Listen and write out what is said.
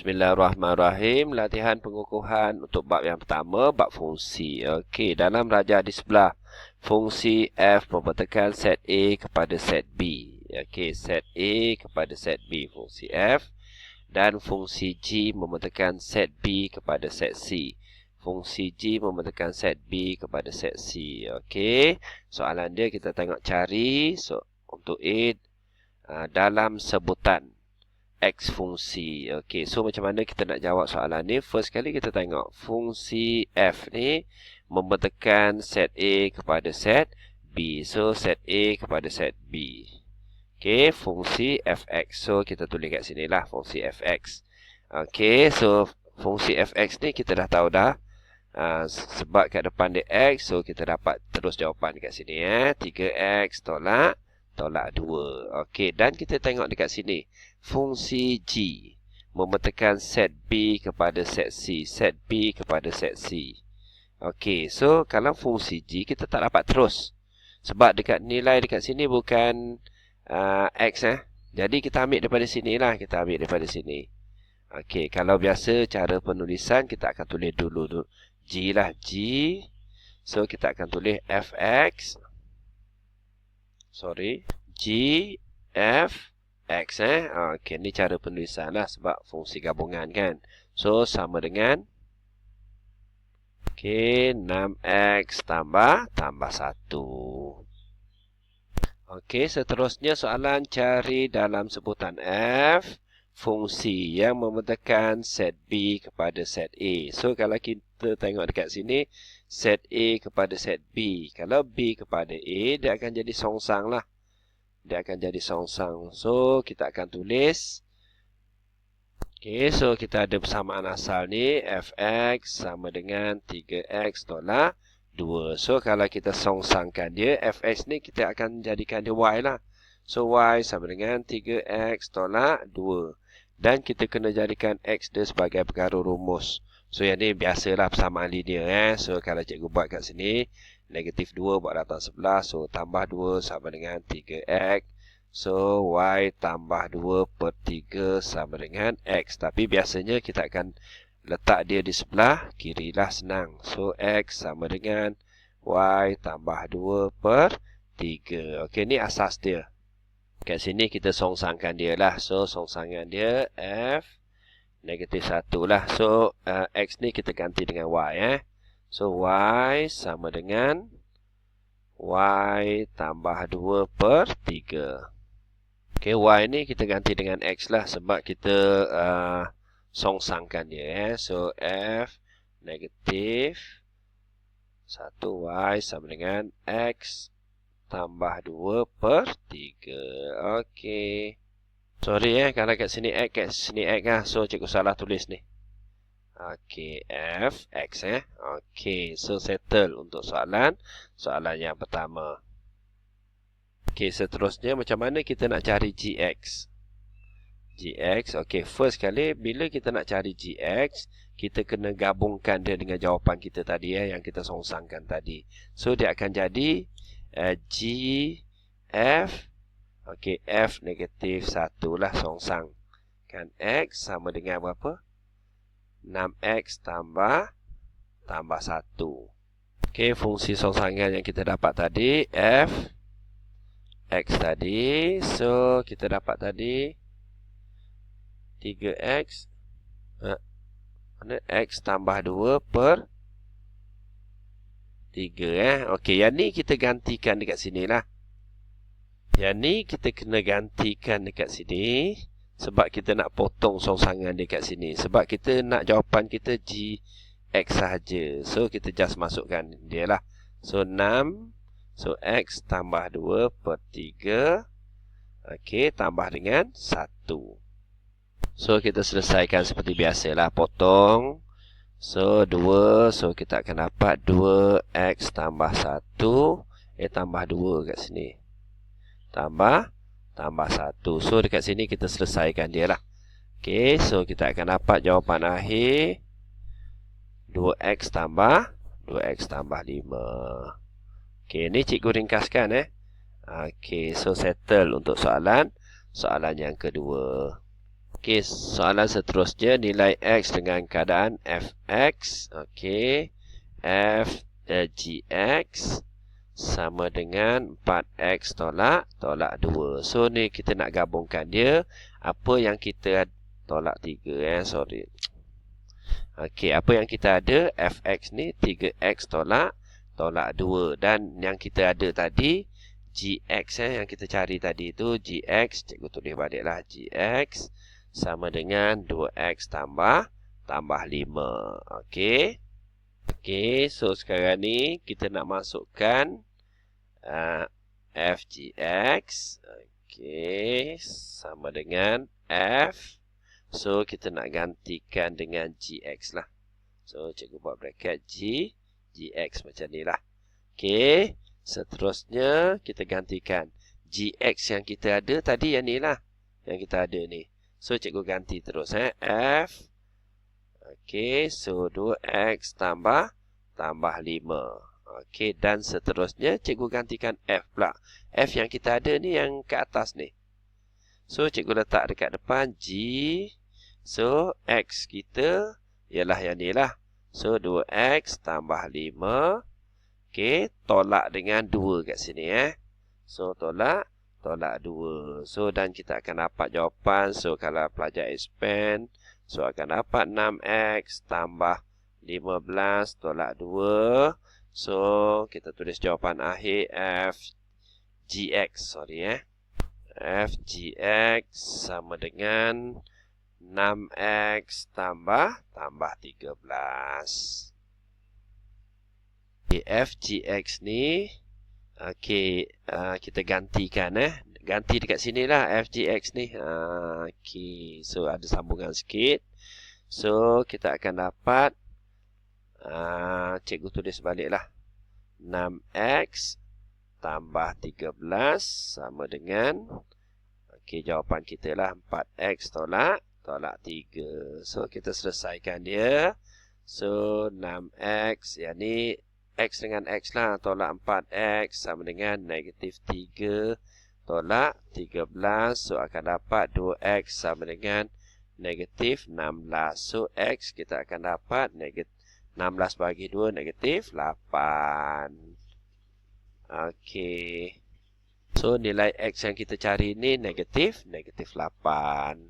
Bismillahirrahmanirrahim. Latihan pengukuhan untuk bab yang pertama, bab fungsi. Okey, dalam raja di sebelah, fungsi f membentukkan set A kepada set B. Okey, set A kepada set B, fungsi f. Dan fungsi G membentukkan set B kepada set C. Fungsi G membentukkan set B kepada set C. Okey, soalan dia kita tengok cari so, untuk A uh, dalam sebutan X fungsi. Okey, so macam mana kita nak jawab soalan ni? First kali kita tengok fungsi F ni membentukkan set A kepada set B. So, set A kepada set B. Okey, fungsi Fx. So, kita tulis kat sini lah fungsi Fx. Okey, so fungsi Fx ni kita dah tahu dah. Uh, sebab kat depan dia X, so kita dapat terus jawapan dekat sini. Eh. 3X tolak tolak 2. Okey, dan kita tengok dekat sini. Fungsi G membentukkan set B kepada set C. Set B kepada set C. Okey, so kalau fungsi G kita tak dapat terus. Sebab dekat nilai dekat sini bukan uh, X eh. Jadi kita ambil daripada sini lah. Kita ambil daripada sini. Okey, kalau biasa cara penulisan kita akan tulis dulu tu. G lah. G. So kita akan tulis Fx sorry G F X eh okey ni cara penulisan lah sebab fungsi gabungan kan so sama dengan okey 6x tambah tambah 1 Okey, seterusnya soalan cari dalam sebutan F fungsi yang membentukkan set B kepada set A. So, kalau kita tengok dekat sini, set A kepada set B. Kalau B kepada A, dia akan jadi songsang lah. Dia akan jadi songsang. So, kita akan tulis. Okay, so kita ada persamaan asal ni. Fx sama dengan 3x tolak 2. So, kalau kita songsangkan dia, Fx ni kita akan jadikan dia y lah. So, y sama dengan 3x tolak 2. Dan kita kena jadikan x dia sebagai pengaruh rumus. So yang ni biasalah persamaan linear eh. So kalau cikgu buat kat sini negatif 2 buat datang sebelah. So tambah 2 sama dengan 3x. So y tambah 2 per 3 sama dengan x. Tapi biasanya kita akan letak dia di sebelah kiri lah senang. So x sama dengan y tambah 2 per 3. Okey ni asas dia. Kat sini kita songsangkan dia lah. So songsangan dia f negatif 1 lah. So, uh, X ni kita ganti dengan Y. Eh. So, Y sama dengan Y tambah 2 per 3. Okay, Y ni kita ganti dengan X lah sebab kita uh, songsangkan dia. Eh. So, F negatif 1Y sama dengan X tambah 2 per 3. Okay. Sorry eh, kalau kat sini X, kat sini X lah. So, cikgu salah tulis ni. Okay, F, X eh. Okay, so settle untuk soalan. Soalan yang pertama. Okay, seterusnya macam mana kita nak cari GX? GX, okay, first kali bila kita nak cari GX, kita kena gabungkan dia dengan jawapan kita tadi eh, yang kita songsangkan tadi. So, dia akan jadi uh, G, F, Okey, F negatif 1 lah songsang. Kan X sama dengan berapa? 6X tambah tambah 1. Okey, fungsi songsangan yang kita dapat tadi F X tadi. So, kita dapat tadi 3X ha, mana X tambah 2 per 3 eh. Okey, yang ni kita gantikan dekat sini lah. Yang ni kita kena gantikan dekat sini sebab kita nak potong songsangan dekat sini. Sebab kita nak jawapan kita G X sahaja. So kita just masukkan dia lah. So 6 so X tambah 2 per 3 Okey, tambah dengan 1. So kita selesaikan seperti biasa lah potong. So 2 so kita akan dapat 2X tambah 1 eh tambah 2 kat sini tambah tambah 1. So dekat sini kita selesaikan dia lah. Okey, so kita akan dapat jawapan akhir 2x tambah 2x tambah 5. Okey, ni cikgu ringkaskan eh. Okey, so settle untuk soalan soalan yang kedua. Okey, soalan seterusnya nilai x dengan keadaan fx. Okey. f eh, gx sama dengan 4x tolak tolak 2. So ni kita nak gabungkan dia apa yang kita tolak 3 eh sorry. Okey, apa yang kita ada fx ni 3x tolak tolak 2 dan yang kita ada tadi gx eh yang kita cari tadi tu gx cikgu tulis baliklah gx sama dengan 2x tambah tambah 5. Okey. Okey, so sekarang ni kita nak masukkan uh, fgx. Okey, sama dengan f. So kita nak gantikan dengan gx lah. So cikgu buat bracket g gx macam ni lah. Okey, seterusnya kita gantikan gx yang kita ada tadi yang ni lah. Yang kita ada ni. So, cikgu ganti terus. Eh. F. Okey. So, 2X tambah. Tambah 5. Okey. Dan seterusnya, cikgu gantikan F pula. F yang kita ada ni yang ke atas ni. So, cikgu letak dekat depan. G. So, X kita ialah yang ni lah. So, 2X tambah 5. Okey. Tolak dengan 2 kat sini. Eh. So, tolak tolak 2. So, dan kita akan dapat jawapan. So, kalau pelajar expand, so akan dapat 6x tambah 15 tolak 2. So, kita tulis jawapan akhir F GX. Sorry eh. F GX sama dengan 6x tambah tambah 13. Okay, F GX ni Okey, uh, kita gantikan eh. Ganti dekat sini lah FGX ni. Uh, Okey, so ada sambungan sikit. So, kita akan dapat uh, cikgu tulis balik lah. 6X tambah 13 sama dengan Okey, jawapan kita lah 4X tolak tolak 3. So, kita selesaikan dia. So, 6X yang ni X dengan X lah. Tolak 4X sama dengan negatif 3 tolak 13. So, akan dapat 2X sama dengan negatif 16. So, X kita akan dapat negatif 16 bagi 2 negatif 8. Okey. So, nilai X yang kita cari ni negatif negatif 8.